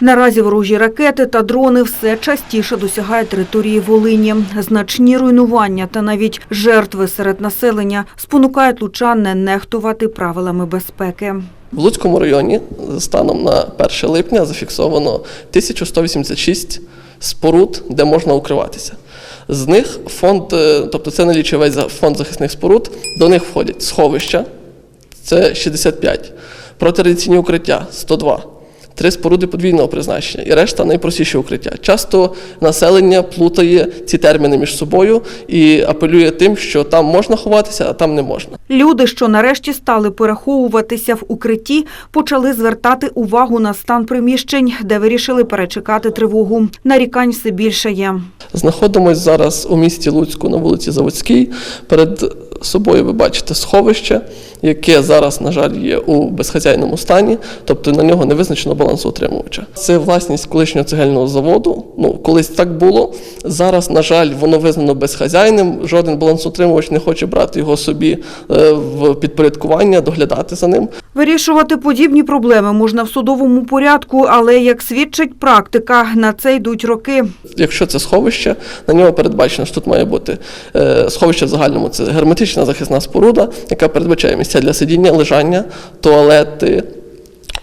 Наразі ворожі ракети та дрони все частіше досягають території Волині. Значні руйнування та навіть жертви серед населення спонукають лучан не нехтувати правилами безпеки. В Луцькому районі станом на 1 липня зафіксовано 1186 споруд, де можна укриватися. З них фонд, е, тобто це налічує весь фонд захисних споруд, до них входять сховища, це 65, протирадіаційні укриття 102, три споруди подвійного призначення і решта найпростіші укриття. Часто населення плутає ці терміни між собою і апелює тим, що там можна ховатися, а там не можна. Люди, що нарешті стали переховуватися в укритті, почали звертати увагу на стан приміщень, де вирішили перечекати тривогу. Нарікань все більше є. Знаходимось зараз у місті Луцьку на вулиці Заводській. Перед собою ви бачите сховище, яке зараз, на жаль, є у безхазяйному стані, тобто на нього не визначено балансоутримувача. Це власність колишнього цегельного заводу. Ну, колись так було. Зараз, на жаль, воно визнано безхазяйним. Жоден балансоутримувач не хоче брати його собі е, в підпорядкування, доглядати за ним. Вирішувати подібні проблеми можна в судовому порядку, але, як свідчить практика, на це йдуть роки. Якщо це сховище, на нього передбачено, що тут має бути е, сховище в загальному. Це герметична захисна споруда, яка передбачає місця для сидіння, лежання, туалети,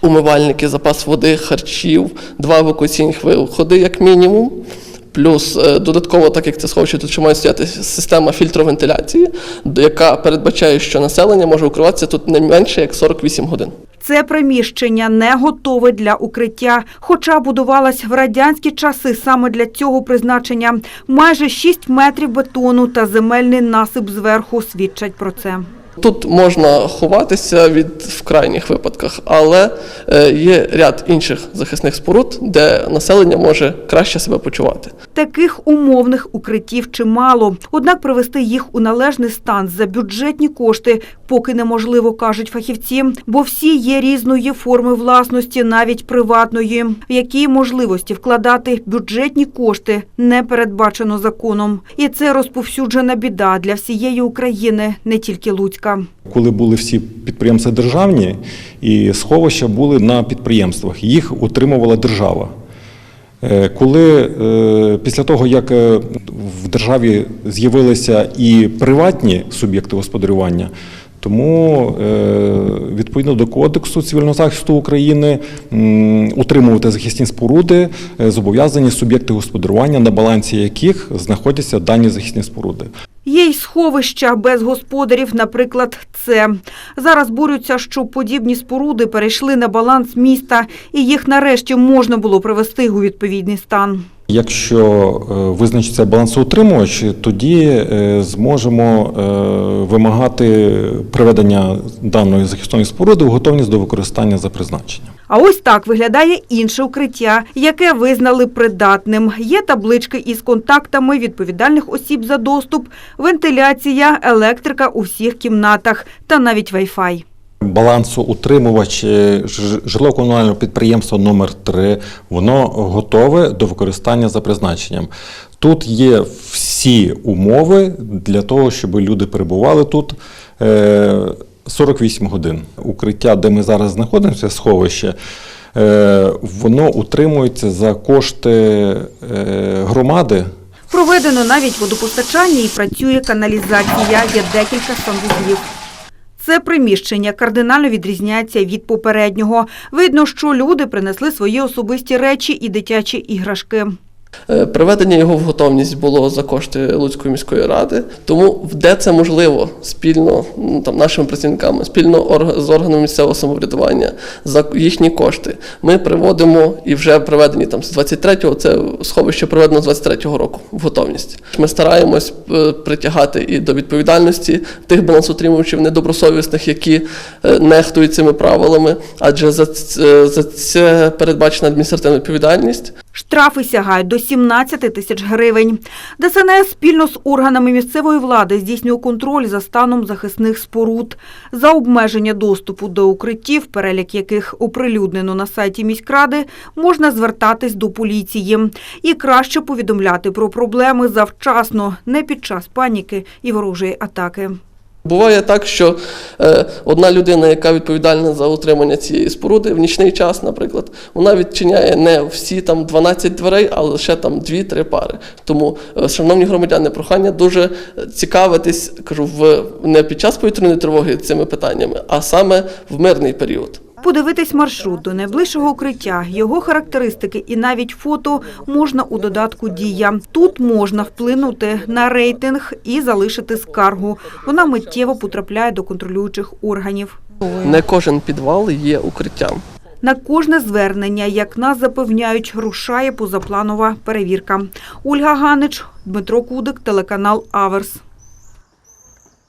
умивальники, запас води, харчів, два евакуаційних виходи, як мінімум. Плюс е, додатково, так як це сховище, тут ще має стояти система фільтровентиляції, яка передбачає, що населення може укриватися тут не менше як 48 годин. Це приміщення не готове для укриття, хоча будувалось в радянські часи саме для цього призначення. Майже 6 метрів бетону та земельний насип зверху свідчать про це. Тут можна ховатися від в крайніх випадках, але е, є ряд інших захисних споруд, де населення може краще себе почувати. Таких умовних укриттів чимало. Однак привести їх у належний стан за бюджетні кошти поки неможливо, кажуть фахівці, бо всі є різної форми власності, навіть приватної, в які можливості вкладати бюджетні кошти не передбачено законом. І це розповсюджена біда для всієї України, не тільки Луцька. Коли були всі підприємства державні, і сховища були на підприємствах, їх утримувала держава. Е, Коли е, після того, як е, в державі з'явилися і приватні суб'єкти господарювання, тому відповідно до Кодексу цивільного захисту України утримувати захисні споруди зобов'язані суб'єкти господарювання, на балансі яких знаходяться дані захисні споруди. Є й сховища без господарів, наприклад, це. Зараз борються, щоб подібні споруди перейшли на баланс міста, і їх нарешті можна було привести у відповідний стан. Якщо е, визначиться балансоутримувач, тоді е, зможемо е, вимагати приведення даної захисної споруди у готовність до використання за призначенням. А ось так виглядає інше укриття, яке визнали придатним. Є таблички із контактами відповідальних осіб за доступ, вентиляція, електрика у всіх кімнатах та навіть Wi-Fi. Балансоутримувач е, житлово-комунального підприємства номер 3 воно готове до використання за призначенням. Тут є всі умови для того, щоб люди перебували тут. Е, 48 годин. Укриття, де ми зараз знаходимося, сховище, е, воно утримується за кошти е, громади. Проведено навіть водопостачання і працює каналізація. Є декілька санвузлів. Це приміщення кардинально відрізняється від попереднього. Видно, що люди принесли свої особисті речі і дитячі іграшки. Е, Приведення його в готовність було за кошти Луцької міської ради, тому де це можливо спільно там нашими працівниками, спільно з органами місцевого самоврядування за їхні кошти. Ми приводимо і вже приведені там з 23-го, це сховище проведено з 23-го року в готовність. Ми стараємось е, притягати і до відповідальності тих балансоутримувачів недобросовісних, які е, нехтують цими правилами, адже за це передбачена адміністративна відповідальність. Штрафи сягають до 17 тисяч гривень. ДСНС спільно з органами місцевої влади здійснює контроль за станом захисних споруд. За обмеження доступу до укриттів, перелік яких оприлюднено на сайті міськради, можна звертатись до поліції. І краще повідомляти про проблеми завчасно, не під час паніки і ворожої атаки. Буває так, що е, одна людина, яка відповідальна за утримання цієї споруди в нічний час, наприклад, вона відчиняє не всі там 12 дверей, а лише там 2-3 пари. Тому, е, шановні громадяни, прохання дуже цікавитись, кажу, в не під час повітряної тривоги цими питаннями, а саме в мирний період. Подивитись маршрут до найближчого укриття, його характеристики і навіть фото можна у додатку «Дія». Тут можна вплинути на рейтинг і залишити скаргу. Вона миттєво потрапляє до контролюючих органів. Не кожен підвал є укриттям. На кожне звернення, як нас запевняють, рушає позапланова перевірка. Ольга Ганич, Дмитро Кудик, телеканал Аверс.